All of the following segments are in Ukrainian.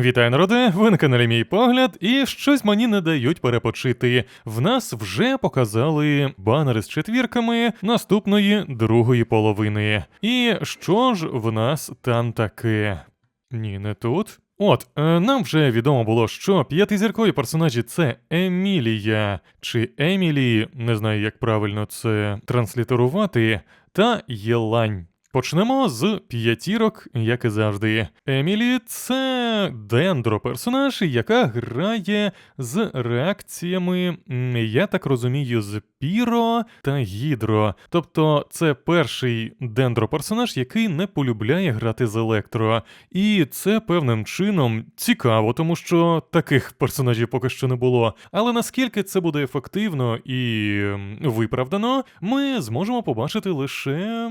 Вітаю, народи! Ви на каналі Мій Погляд, і щось мені не дають перепочити. В нас вже показали банери з четвірками наступної другої половини. І що ж в нас там таке? Ні, не тут. От, е, нам вже відомо було, що п'ятизіркові персонажі це Емілія чи Емілі, не знаю, як правильно це транслітерувати, та Єлань. Почнемо з п'ятірок, як і завжди. Емілі це дендро персонаж, яка грає з реакціями, я так розумію, з Піро та Гідро. Тобто це перший дендро персонаж, який не полюбляє грати з електро. І це певним чином цікаво, тому що таких персонажів поки що не було. Але наскільки це буде ефективно і виправдано, ми зможемо побачити лише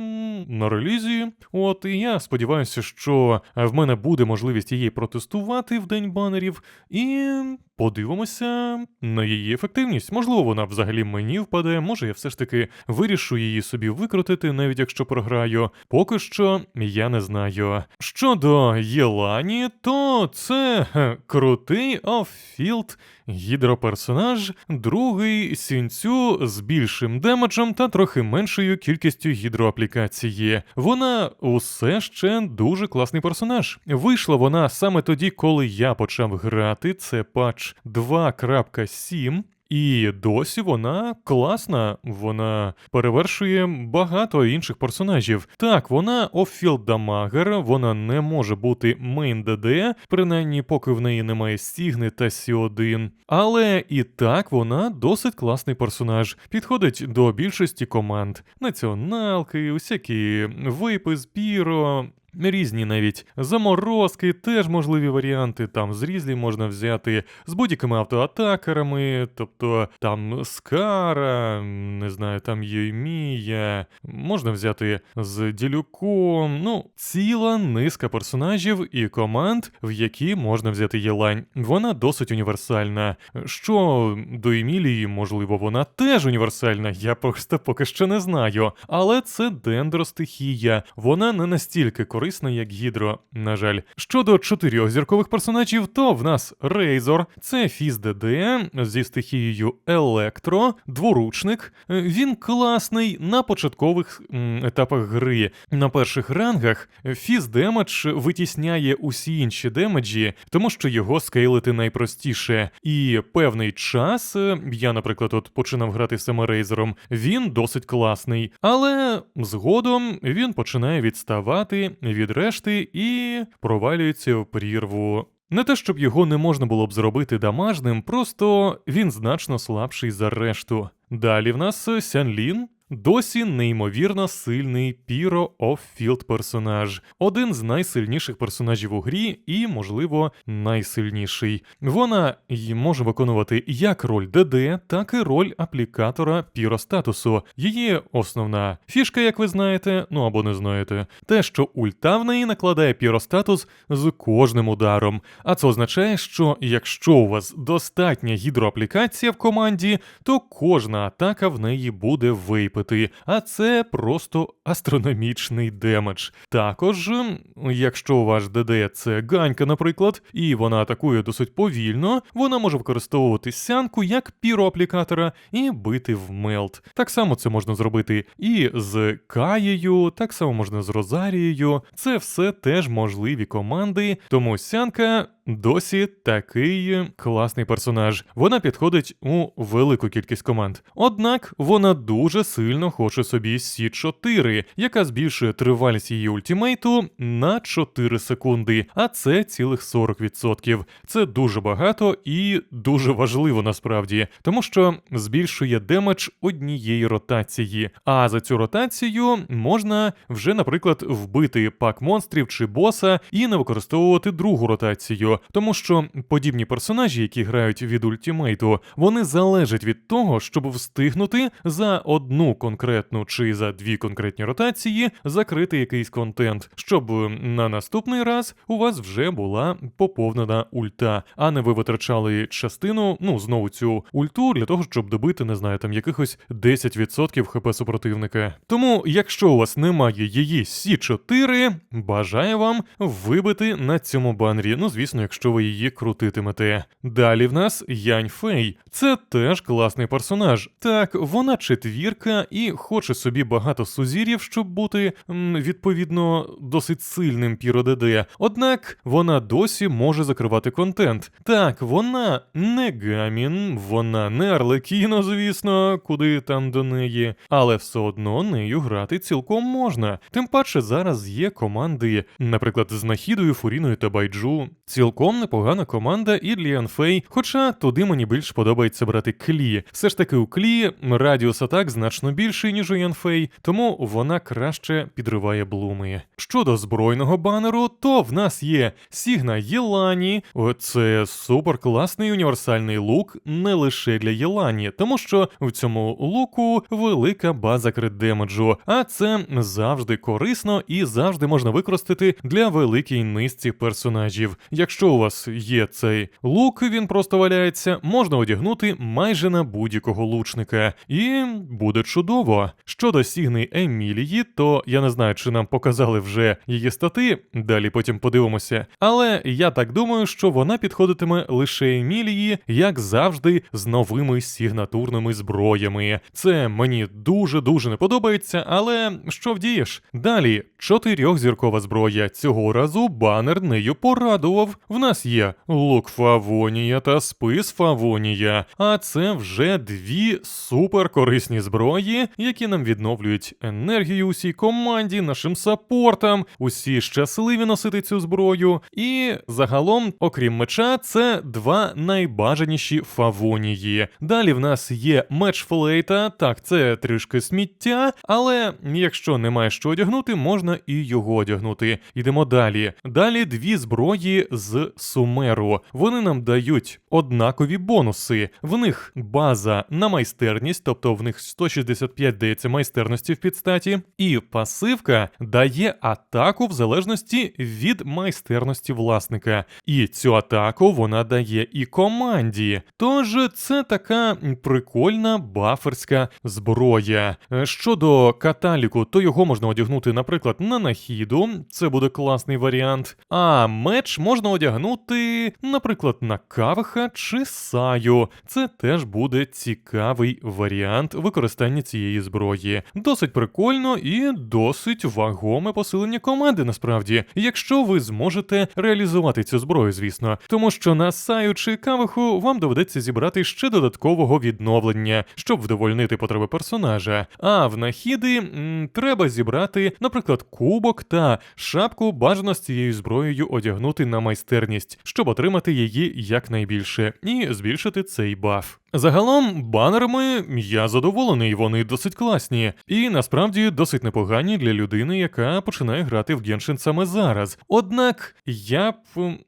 на релізі. От і я сподіваюся, що в мене буде можливість її протестувати в день банерів, і подивимося на її ефективність. Можливо, вона взагалі мені впаде, може я все ж таки вирішу її собі викрутити, навіть якщо програю. Поки що я не знаю. Щодо Єлані, то це крутий оффілд гідроперсонаж, другий сінцю з більшим демеджем та трохи меншою кількістю гідроаплікації. Вона усе ще дуже класний персонаж. Вийшла вона саме тоді, коли я почав грати. Це патч 2.7. І досі вона класна, вона перевершує багато інших персонажів. Так, вона оффілд дамагер, вона не може бути мейн ДД, принаймні поки в неї немає Стігни та Сі1. Але і так вона досить класний персонаж, підходить до більшості команд. Націоналки, усякі випи з піро. Різні навіть заморозки, теж можливі варіанти. Там з різлі можна взяти з будь-якими автоатакерами, тобто там Скара, не знаю, там Ємія, можна взяти з Ділюком. Ну, ціла низка персонажів і команд, в які можна взяти Єлань. Вона досить універсальна. Що до Емілії, можливо, вона теж універсальна, я просто поки що не знаю. Але це дендростихія. Вона не настільки корисна, як гідро, на жаль. Щодо чотирьох зіркових персонажів, то в нас Рейзор, це фіз ДД зі стихією Електро, дворучник. Він класний на початкових етапах гри. На перших рангах фіз демедж витісняє усі інші демеджі, тому що його скейлити найпростіше. І певний час, е, я, наприклад, от починав грати саме Рейзером, він досить класний. Але згодом він починає відставати від решти і провалюється в прірву. Не те, щоб його не можна було б зробити дамажним, просто він значно слабший за решту. Далі в нас Сянлін. Досі неймовірно сильний Піро оффілд персонаж, один з найсильніших персонажів у грі і, можливо, найсильніший. Вона й може виконувати як роль ДД, так і роль аплікатора піростатусу. Її основна фішка, як ви знаєте, ну або не знаєте, те, що ульта в неї накладає піростатус з кожним ударом. А це означає, що якщо у вас достатня гідроаплікація в команді, то кожна атака в неї буде випити, а це просто астрономічний демедж. Також, якщо ваш ДД це ганька, наприклад, і вона атакує досить повільно, вона може використовувати сянку як піроаплікатора і бити в мелт. Так само це можна зробити і з Каєю, так само можна з Розарією. Це все теж можливі команди, тому сянка. Досі такий класний персонаж. Вона підходить у велику кількість команд. Однак вона дуже сильно хоче собі Сі 4 яка збільшує тривалість її ультимейту на 4 секунди, а це цілих 40%. Це дуже багато і дуже важливо насправді, тому що збільшує демедж однієї ротації. А за цю ротацію можна вже, наприклад, вбити пак монстрів чи боса і не використовувати другу ротацію, тому що подібні персонажі, які грають від ультимейту, вони залежать від того, щоб встигнути за одну конкретну чи за дві конкретні ротації закрити якийсь контент, щоб на наступний раз у вас вже була поповнена ульта, а не ви витрачали частину, ну знову цю ульту для того, щоб добити, не знаю, там якихось 10% хп супротивника. Тому, якщо у вас немає її Сі 4 бажаю вам вибити на цьому банері. Ну, звісно, якщо ви її крутитимете. Далі в нас Янь Фей. Це теж класний персонаж. Так, вона четвірка і хоче собі багато сузір'їв, щоб бути відповідно досить сильним Піро ДД. Однак вона досі може закривати контент. Так, вона не гамін, вона не Арлекіно, звісно, куди там до неї, але все одно нею грати цілком можна. Тим паче зараз є команди, наприклад, з Нахідою, Фуріною та Байджу. Цілком непогана команда і для Янфей, хоча туди мені більш подобається брати клі. Все ж таки у клі радіус атак значно більший, ніж у Янфей, тому вона краще підриває блуми. Щодо збройного банеру, то в нас є Сігна Єлані. Це супер класний універсальний лук не лише для Єлані, тому що в цьому луку велика база крит-демеджу, а це завжди корисно і завжди можна використати для великій низці персонажів. Якщо у вас є цей лук, він просто валяється, можна одягнути майже на будь-якого лучника, і буде чудово. Щодо Сігни Емілії, то я не знаю, чи нам показали вже її стати, далі потім подивимося. Але я так думаю, що вона підходитиме лише Емілії, як завжди, з новими сігнатурними зброями. Це мені дуже дуже не подобається, але що вдієш? Далі чотирьохзіркова зброя. Цього разу банер нею порадував. В нас є лук Фавонія та спис Фавонія. А це вже дві суперкорисні зброї, які нам відновлюють енергію усій команді, нашим саппортам. Усі щасливі носити цю зброю. І загалом, окрім меча, це два найбажаніші фавонії. Далі в нас є меч флейта. Так, це трішки сміття, але якщо немає що одягнути, можна і його одягнути. Йдемо далі. Далі дві зброї з сумеру. Вони нам дають однакові бонуси. В них база на майстерність, тобто в них 165 дається майстерності в підстаті, і пасивка дає атаку в залежності від майстерності власника. І цю атаку вона дає і команді. Тож це така прикольна баферська зброя. Е, Щодо каталіку, то його можна одягнути, наприклад, на нахіду, це буде класний варіант. А меч можна одягнути, наприклад, на кавиха чи саю. Це теж буде цікавий варіант використання цієї зброї. Досить прикольно і досить вагоме посилення команди, насправді, якщо ви зможете реалізувати цю зброю, звісно, тому що на саю чи кавиху вам доведеться зібрати ще додаткового відновлення, щоб вдовольнити потреби персонажа. А в нахіди м, треба зібрати, наприклад, кубок та шапку бажано з цією зброєю одягнути на майстерність, щоб отримати її якнайбільше і збільшити цей баф. Загалом, банерами я задоволений, вони досить класні, і насправді досить непогані для людини, яка починає грати в Геншин саме зараз. Однак я б,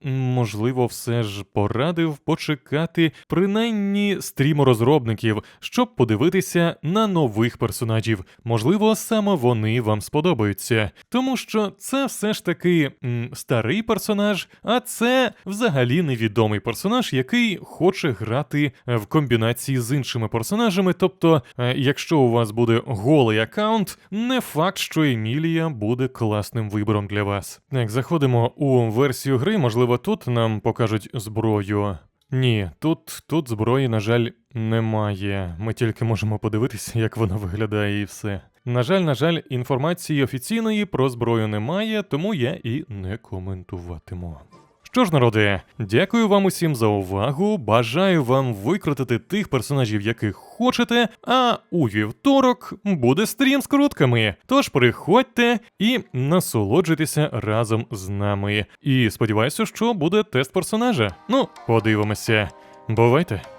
можливо, все ж порадив почекати принаймні стріму розробників, щоб подивитися на нових персонажів. Можливо, саме вони вам сподобаються, тому що це все ж таки м, старий персонаж, а це взагалі невідомий персонаж, який хоче грати в комбінації з іншими персонажами. Тобто, е, якщо у вас буде голий аккаунт, не факт, що Емілія буде класним вибором для вас. Так, заходимо у версію гри, можливо, тут нам покажуть зброю. Ні, тут, тут зброї, на жаль, немає. Ми тільки можемо подивитися, як вона виглядає, і все. На жаль, на жаль, інформації офіційної про зброю немає, тому я і не коментуватиму. Що ж, народи, дякую вам усім за увагу. Бажаю вам викрутити тих персонажів, яких хочете. А у вівторок буде стрім з крутками. Тож приходьте і насолоджуйтеся разом з нами. І сподіваюся, що буде тест персонажа. Ну, подивимося. Бувайте!